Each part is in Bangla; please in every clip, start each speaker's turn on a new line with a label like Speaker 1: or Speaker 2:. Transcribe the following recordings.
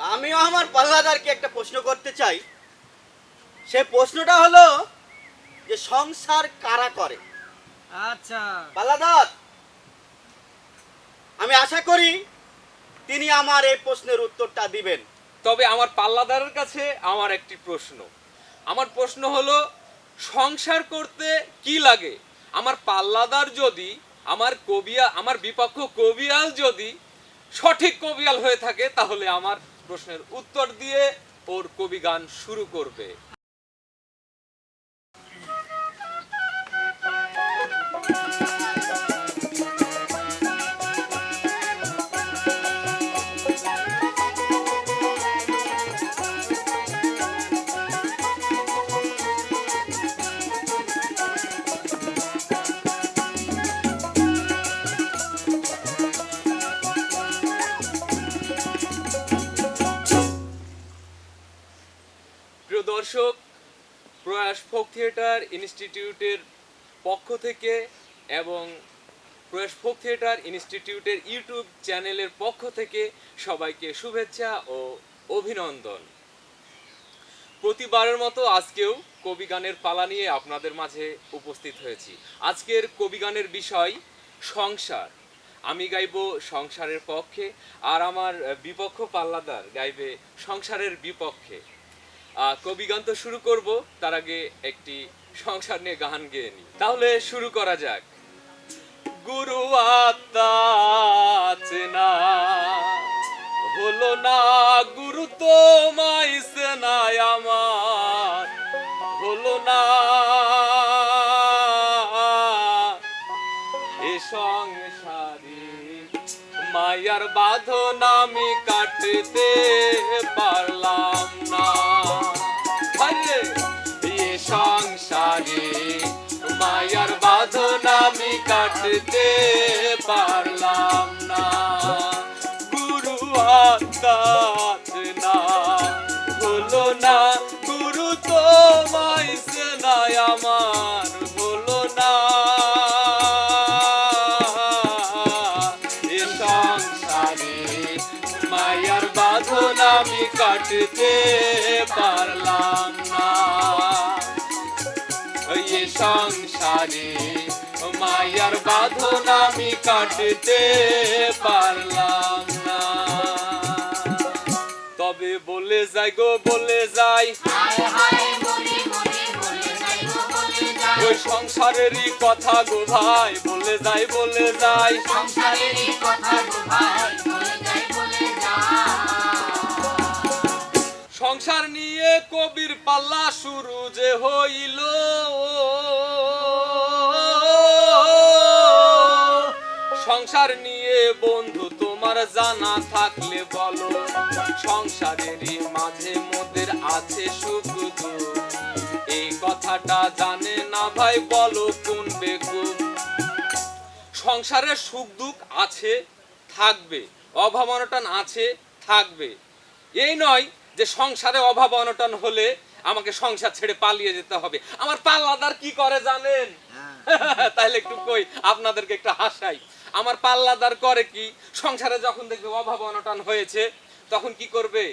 Speaker 1: আমিও আমার পাল্লাদারকে একটা প্রশ্ন করতে চাই। সে প্রশ্নটা হলো যে সংসার কারা করে?
Speaker 2: আচ্ছা।
Speaker 1: পাল্লাদার আমি আশা করি তিনি আমার এই প্রশ্নের উত্তরটা দিবেন।
Speaker 3: তবে আমার পাল্লাদারের কাছে আমার একটি প্রশ্ন। আমার প্রশ্ন হলো সংসার করতে কি লাগে? আমার পাল্লাদার যদি আমার কবিয়া আমার বিপক্ষ কবিয়াল যদি সঠিক কবিয়াল হয়ে থাকে তাহলে আমার প্রশ্নের উত্তর দিয়ে ওর কবি গান শুরু করবে। দর্শক, প্রয়াস ফোক থিয়েটার ইনস্টিটিউটের পক্ষ থেকে এবং প্রয়াস ফোক থিয়েটার ইনস্টিটিউটের ইউটিউব চ্যানেলের পক্ষ থেকে সবাইকে শুভেচ্ছা ও অভিনন্দন। প্রতিবারের মতো আজকেও কবি গানের পালা নিয়ে আপনাদের মাঝে উপস্থিত হয়েছি। আজকের কবি গানের বিষয় সংসার। আমি গাইব সংসারের পক্ষে আর আমার বিপক্ষ পাল্লাদার গাইবে সংসারের বিপক্ষে। কবি গান তো শুরু করব, তার আগে একটি সংসার নিয়ে গান গেয়ে নি তাহলে শুরু করা যাক। গুরু চেনা, হলো না গুরু তো মাইসে নাই আমার। হলো না, এ সংসারে মায়ার বাঁধন আমি কাটতে কাটতে পারলাম না। গুরু আত্মাত না। হলো না, গুরু তো মাইসে নাই আমার। হলো না। এ সংসারে মায়ার কাটতে পারলাম না। সংসারে মায়ার বাঁধন আমি কাটতে পারলাম না। তবে বলে যাই গো বলে যাই। ওই সংসারেরই কথা গো ভাই বলে যাই বলে যাই। সংসার নিয়ে কবির পাল্লা শুরু যে হইল। সংসার নিয়ে বন্ধু, তোমার জানা থাকলে বলো। সংসারেরই মাঝে মোদের আছে সুখ এই কথাটা জানে না ভাই, বলো কোন বেকুব? সংসারের সুখ দুঃখ আছে, থাকবে। অভাব আছে, থাকবে। এই নয় যে সংসারে অভাব অনটন হলে আমাকে সংসার ছেড়ে পালিয়ে যেতে হবে। আমার পাল্লাদার কি করে জানেন? তাহলে একটু কই আপনাদেরকে একটু হাসাই। আমার পাল্লাদার করে কি সংসারে যখন দেখবে অভাব অনটন হয়েছে তখন কি করবে?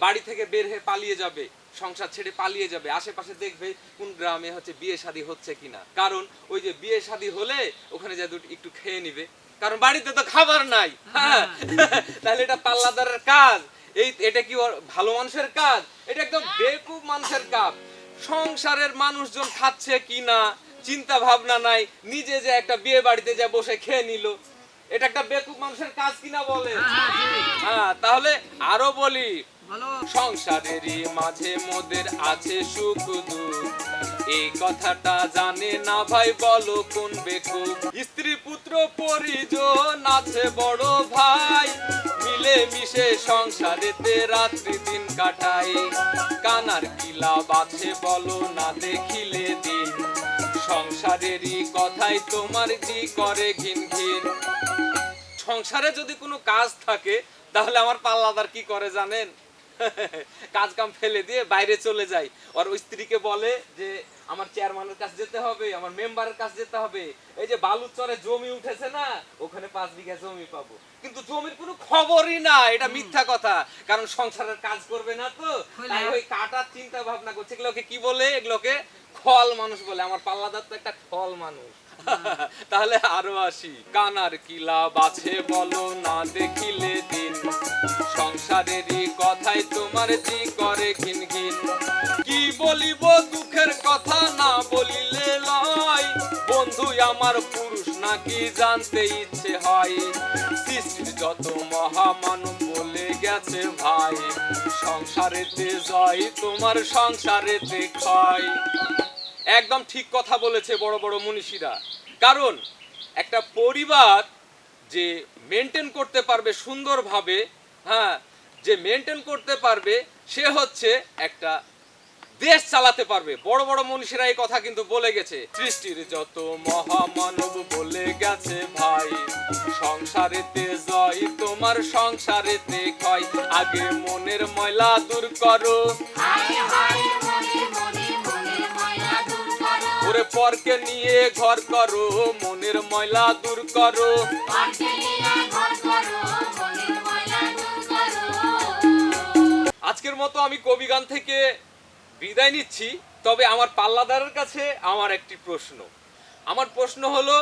Speaker 3: বাড়ি থেকে বের হয়ে পালিয়ে যাবে। সংসার ছেড়ে পালিয়ে যাবে। আশেপাশে দেখবে কোন গ্রামে হচ্ছে বিয়ে শাদী হচ্ছে কিনা। কারণ ওই যে বিয়ে শাদী হলে ওখানে যা দুটো একটু খেয়ে নিবে। কারণ বাড়িতে তো খাবার নাই। হ্যাঁ। তাহলে এটা পাল্লাদারের কাজ। এই এটা কি ভালো মানুষের কাজ? এটা একদম বেকুব মানুষের কাজ। সংসারের মানুষজন খাচ্ছে কি না চিন্তা ভাবনা নাই নিজে যে একটা বিয়ে বাড়িতে যা বসে খেয়ে নিল। এটা একটা বেকুব মানুষের কাজ কিনা বলে? হ্যাঁ তাহলে আরও বলি।
Speaker 2: বলো।
Speaker 3: সংসারেরই মাঝে মোদের আছে সুখ দুঃখ। এই কথাটা জানে না ভাই, বলো কোন স্ত্রী পুত্র পরিজন আছে বড় ভাই। মিলে মিশে সংসারেতে রাত্রি দিন কাটাই। কানার বলো না দেখিলে দিন। সংসারেরই কথাই তোমার কি করে ঘিন ঘিন সংসারে যদি কোনো কাজ থাকে, তাহলে আমার পাল্লাদার কি করে জানেন? কাজ কাম ফেলে দিয়ে বাইরে চলে যায় আর ওই স্ত্রীকে বলে যে আমার চেয়ারম্যানের কাছে যেতে হবে আমার মেম্বারের কাছে যেতে হবে। এই যে বালুচরে জমি উঠেছে না ওখানে পাঁচ বিঘা জমি পাবো। কিন্তু জমির কোনো খবরই না এটা মিথ্যা কথা। কারণ সংসারের কাজ করবে না তো। তাই ওই কাটার চিন্তা ভাবনা করছে। এগুলোকে কি বলে? এগুলোকে খল মানুষ বলে। আমার পাল্লাদার তো একটা খল মানুষ। তাহলে আরও আসি। কানার কি লাভ আছে বলো না দেখিলে দিন। সংসারেরই কথাই তোমার জি করে ঘিন ঘিন কি বলিব দুঃখের কথা না বলিলে লয়। বন্ধু আমার পুরুষ নাকি জানতে ইচ্ছে হয়। সৃষ্টির যত মহামানব বলে গেছে ভাই। সংসারেতে জয়, তোমার সংসারেতে ক্ষয়। একদম ঠিক কথা বলেছে বড় বড় মনীষীরা। কারণ একটা পরিবার যে মেনটেন করতে পারবে সুন্দরভাবে হ্যাঁ যে মেনটেন করতে পারবে, সে হচ্ছে একটা দেশ চালাতে পারবে। বড় বড় মনীষীরা এই কথা কিন্তু বলে গেছে। সৃষ্টির যত মহামানব বলে গেছে ভাই, সংসারেতে জয়, তোমার সংসারেতে ক্ষয়। আগে মনের ময়লা দূর করো। ওরে পরকে নিয়ে ঘর করো মনের ময়লা দূর করো। আজকের মতো আমি কবিগান থেকে বিদায় নিচ্ছি তবে আমার পাল্লাদারের কাছে আমার একটি প্রশ্ন। আমার প্রশ্ন হলো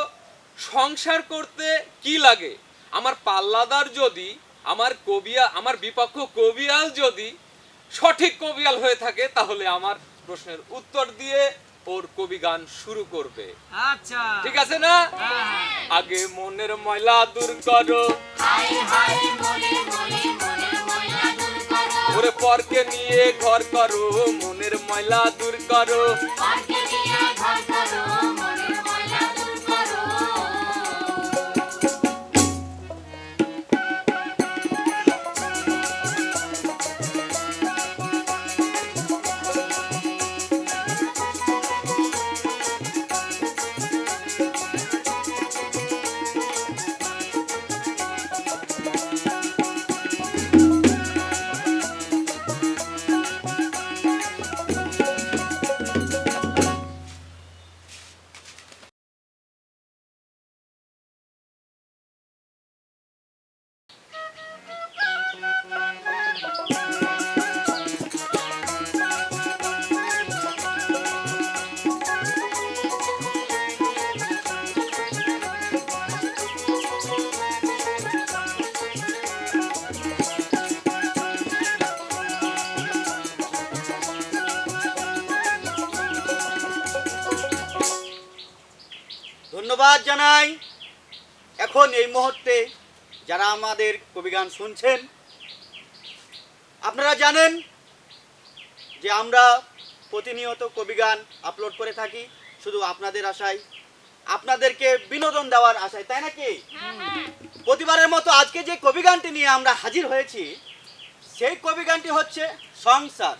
Speaker 3: সংসার করতে কি লাগে? আমার পাল্লাদার যদি আমার কবিয়া আমার বিপক্ষ কবিয়াল যদি সঠিক কবিয়াল হয়ে থাকে তাহলে আমার প্রশ্নের উত্তর দিয়ে ওর কবি গান শুরু করবে।
Speaker 2: আচ্ছা।
Speaker 3: ঠিক আছে না? আগে মনের ময়লা দূর করো। ওরে পরকে নিয়ে ঘর করো মনের ময়লা দূর করো।
Speaker 1: জানাই এখন এই মুহূর্তে যারা আমাদের কবিগান শুনছেন, আপনারা জানেন যে আমরা প্রতিনিয়ত কবিগান আপলোড করে থাকি, শুধু আপনাদের আশায়। আপনাদেরকে বিনোদন দেওয়ার আশায়, তাই নাকি? প্রতিবারের মতো আজকে যে কবিগানটি নিয়ে আমরা হাজির হয়েছি, সেই কবিগানটি হচ্ছে সংসার।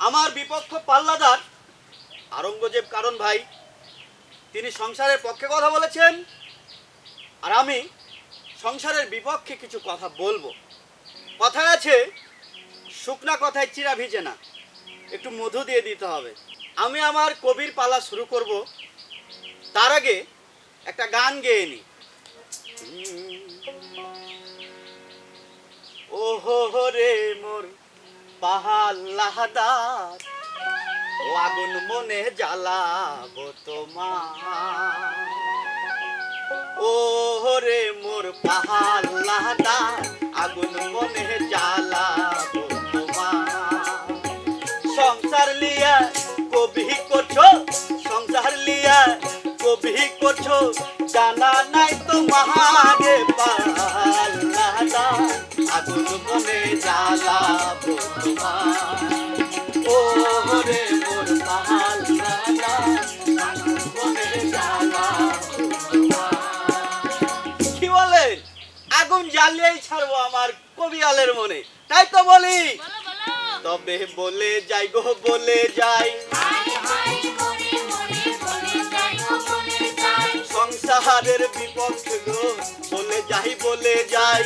Speaker 1: আমার বিপক্ষ পাল্লাদার আরঙ্গজেব কারণ ভাই তিনি সংসারের পক্ষে কথা বলেছেন, আর আমি সংসারের বিপক্ষে কিছু কথা বলব। কথায় আছে, শুকনা কথায় চিরা ভিজে না, একটু মধু দিয়ে দিতে হবে। আমি আমার কবির পালা শুরু করব, তার আগে একটা গান গেয়ে নি। ওহো রে মোর পাহাল্লাহাদার ও আগুন মনে জ্বালাবো তোমার। ও রে মোর পাহাল্লাদা আগুন মনে জ্বালাবো তোমার। সংসার লিয়া কবি করছ সংসার লিয়া কবি করছ জানা নাই তো পাল্লাদা আগুন মনে জ্বালাবো তোমার। ও রে আগুন জ্বালিয়েই ছাড়বো আমার কবিয়ালের মনে। তাই তো বলি। তবে বলে যাই গো বলে যাই। সংসারের বিপক্ষ গো বলে যাই বলে যাই।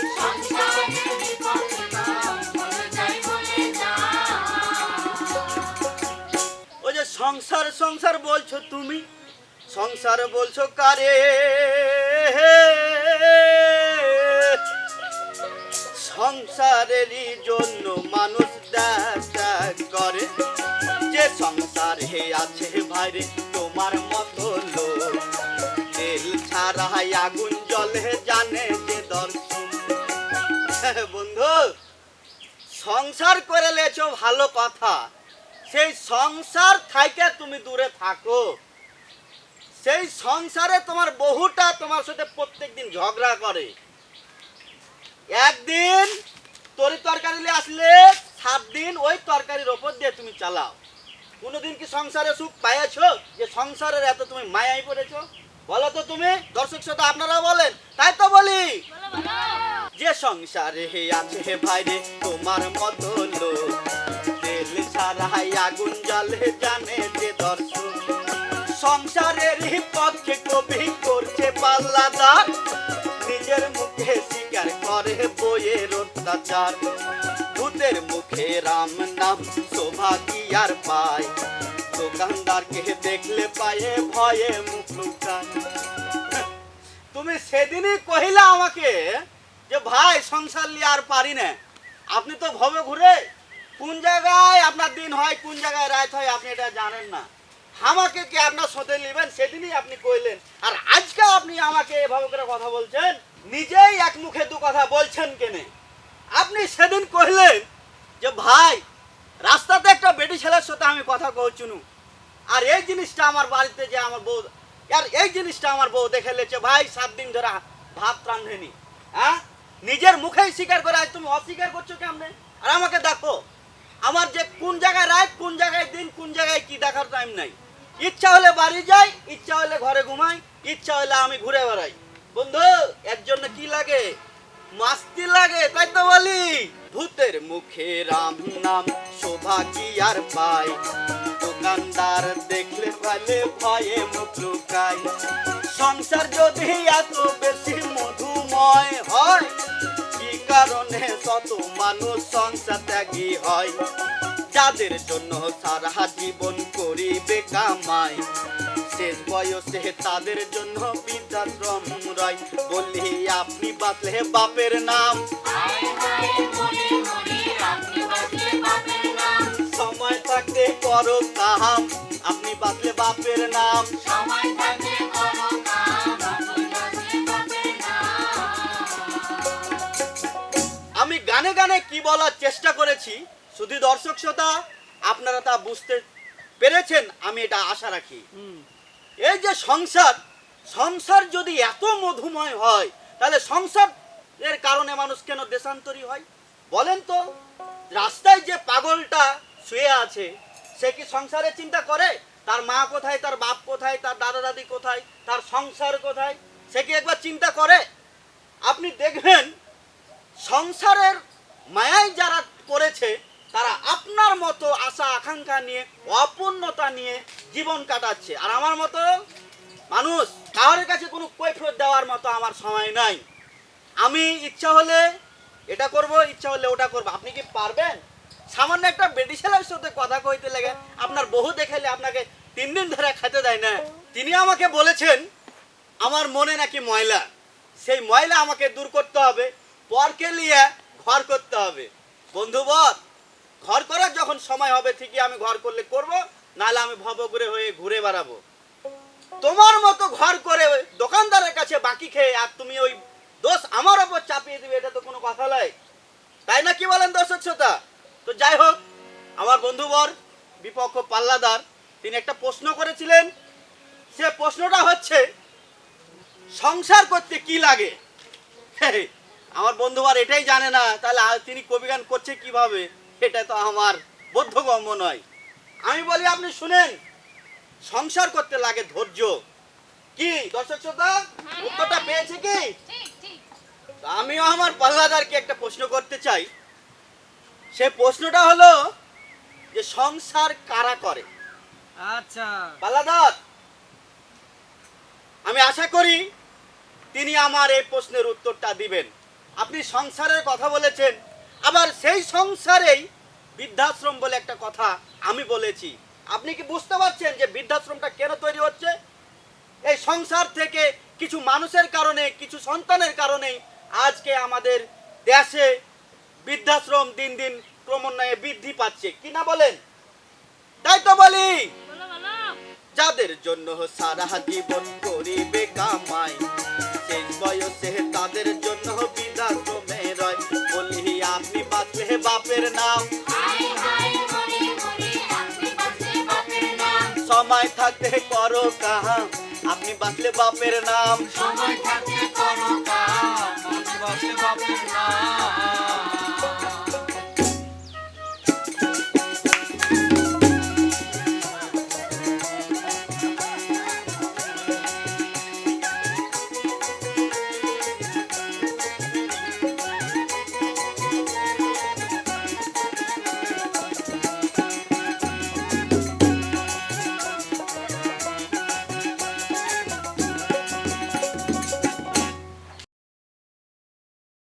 Speaker 1: ও যে সংসার সংসার বলছো তুমি? সংসার বলছো কারে? সংসারেরই জন্য মানুষ দেখা করে। যে সংসার হে আছে ভাইরে, তোমার মতো লোক। তেল ছাড়া আগুন জলে জানে যে দর্শন। বন্ধু, সংসার করে লেছো ভালো কথা। সেই সংসার থাইকে তুমি দূরে থাকো। সেই সংসারে তোমার বহুটা তোমার সাথে প্রত্যেকদিন ঝগড়া করে। একদিন তরি তরকারি নিয়ে আসলে সাত দিন ওই তরকারির ওপর দিয়ে তুমি চালাও। কোনোদিন কি সংসারে সুখ পাইয়াছো? যে সংসারের এত তুমি মায়াই পড়েছো? বলো তো তুমি, দর্শক শ্রোতা আপনারা বলেন, তাই তো বলি। যে সংসারে হে আছে হে ভাইরে তোমার মতো লোক, তেল ছাড়াই আগুন জলে জানে যে দর্শন সংসারের পক্ষে কবি করছে পাল্লাদার নিজের মুখে স্বীকার করে বইয়ের অত্যাচার। ভূতের মুখে রাম নাম শোভা কি আর পায়? দোকানদারকে দেখলে পায়ে ভয়ে মুখ তুমি সেদিনই কহিলা আমাকে যে, ভাই, সংসার লিয়ে আর পারি না। আপনি তো ভবে ঘুরে কোন জায়গায় আপনার দিন হয়, কোন জায়গায় রাত হয়, আপনি এটা জানেন না। আমাকে কি আপনার সাথে নেবেন? সেদিনই আপনি কইলেন। আর আজকে আপনি আমাকে এভাবে করে কথা বলছেন? নিজেই এক মুখে দু কথা বলছেন কেনে? আপনি সেদিন কহিলেন যে, ভাই, রাস্তাতে একটা বেটি ছেলের সাথে আমি কথা কহচুনু আর এই জিনিসটা আমার বাড়িতে যে আমার বউ, আর এই জিনিসটা আমার বউ দেখে লেছে ভাই, সাত দিন ধরে ভাত রান্ধেনি হ্যাঁ নিজের মুখেই স্বীকার করে আজ তুমি অস্বীকার করছ কেমনে? আর আমাকে দেখো, আমার যে কোন জায়গায় রাত, কোন জায়গায় দিন, কোন জায়গায় কি দেখার টাইম নাই। ইচ্ছা হলে বাড়ি যাই, ইচ্ছা হলে ঘরে ঘুমাই, ইচ্ছা হলে আমি ঘুরে বেড়াই। বন্ধু এর জন্য কি লাগে? মাস্তি লাগে, তাই তো বলি। ভূতের মুখে রাম নাম, শোভা কি আর পাই দোকানদার দেখলে পালে ভয়ে মুখ লুকায়। সংসার যদি এত বেশি মধুময় হয়, কি কারণে শত মানুষ সংসার ত্যাগী হয়? যাদের জন্য সারা জীবন করিবে কামাই। শেষ বয়সে তাদের জন্য বৃদ্ধাশ্রম রয়। বলি আপনি বাতলে বাপের নাম। সময় থাকতে করো কাম আপনি বাতলে বাপের নাম। আমি গানে গানে কি বলার চেষ্টা করেছি? শুধু দর্শক শ্রোতা, আপনারা তা বুঝতে পেরেছেন, আমি এটা আশা রাখি। এই যে সংসার সংসার যদি এত মধুময় হয়, তাহলে সংসার এর কারণে মানুষ কেন দেশান্তরী হয়? বলেন তো, রাস্তায় যে পাগলটা শুয়ে আছে, সে কি সংসারের চিন্তা করে? তার মা কোথায়, তার বাপ কোথায়, তার দাদা দাদি কোথায়, তার সংসার কোথায়? সে কি একবার চিন্তা করে? আপনি দেখবেন, সংসারের মায়ায় যারা করেছে তারা আপনার মতো আশা, আকাঙ্ক্ষা নিয়ে, অপূর্ণতা নিয়ে জীবন কাটাচ্ছে। আর আমার মতো মানুষ, কারোর কাছে কোনো কৈফিয়ত দেওয়ার মতো আমার সময় নাই। আমি ইচ্ছা হলে এটা করব, ইচ্ছা হলে ওটা করব। আপনি কি পারবেন? সামান্য একটা বেটি সাথে কথা কইতে লেগে, আপনার বহু দেখালে আপনাকে তিন দিন ধরে খেতে দেয় না। তিনি আমাকে বলেছেন, আমার মনে নাকি ময়লা। সেই ময়লা আমাকে দূর করতে হবে, পরকে নিয়ে ঘর করতে হবে। বন্ধুবর ঘর করার যখন সময় হবে, ঠিকই আমি ঘর করলে করব, নাহলে আমি ভবঘুরে হয়ে ঘুরে বেড়াবো। তোমার মতো ঘর করে দোকানদারের কাছে বাকি খেয়ে আর তুমি ওই দোষ আমার ওপর চাপিয়ে দিবে, এটা তো কোনো কথা নয়। তাই না কি বলেন দর্শক শ্রোতা তো যাই হোক, আমার বন্ধুবর, বিপক্ষ পাল্লাদার, তিনি একটা প্রশ্ন করেছিলেন। সে প্রশ্নটা হচ্ছে, সংসার করতে কি লাগে? আমার বন্ধুবার এটাই জানে না, তাহলে তিনি কবিগান করছে কীভাবে? এটা তো আমার বোধগম্য নয়। আমি বলি আপনি শুনেন সংসার করতে লাগে ধৈর্য। কি দর্শক শ্রোতা উত্তরটা পেয়েছে কি? আমিও আমার পাল্লাদারকে একটা প্রশ্ন করতে চাই। সে প্রশ্নটা হলো যে সংসার কারা করে?
Speaker 2: আচ্ছা।
Speaker 1: পাল্লাদার আমি আশা করি তিনি আমার এই প্রশ্নের উত্তরটা দিবেন। আপনি সংসারের কথা বলেছেন আবার সেই সংসারেই বৃদ্ধাশ্রম বলে একটা কথা আমি বলেছি। আপনি কি বুঝতে পারছেন যে বৃদ্ধাশ্রমটা কেন তৈরি হচ্ছে? এই সংসার থেকে কিছু মানুষের কারণে, কিছু সন্তানের কারণে আজকে আমাদের দেশে বৃদ্ধাশ্রম দিন দিন ক্রমান্বয়ে বৃদ্ধি পাচ্ছে। কি না বলেন? তাই তো বলি। যাদের জন্য সারা জীবন করিবে কামাই, শেষ বয়সে তাদের জন্য বৃদ্ধাশ্রমে বাঁচলে নাম। সময় থাকতে করো কাহা আপনি বাঁচলে বাপের নাম।
Speaker 3: সময় থাকতে করো কাহা বাঁচলে বাপের নাম।